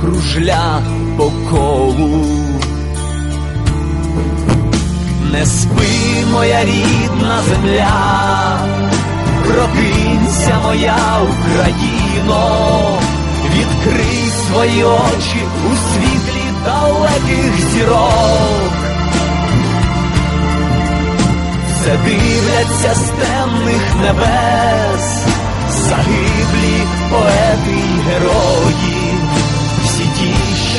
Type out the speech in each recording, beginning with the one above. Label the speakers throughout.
Speaker 1: кружля по колу. Не спи, моя рідна земля, прокинься, моя Україно, відкрий свої очі у світлі далеких зірок. Все дивляться з темних небес, загиблі поети й герої,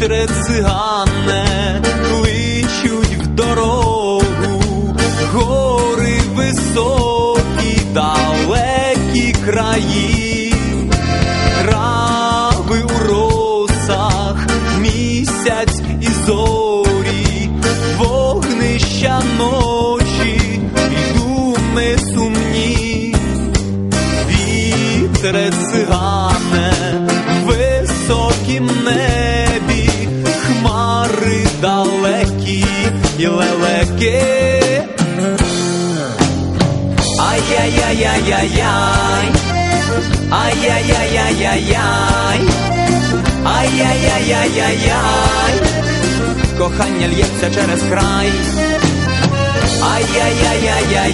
Speaker 1: Вітре цигане кличуть в дорогу, гори високі, далекі краї, трави у росах, місяць і зорі, море і лелеки. Ай-яй-яй-яй-яй-яй, ай-яй-яй-яй-яй-яй, ай-яй-яй-яй-яй-яй, кохання л'ється через край. Ай-яй-яй-яй-яй.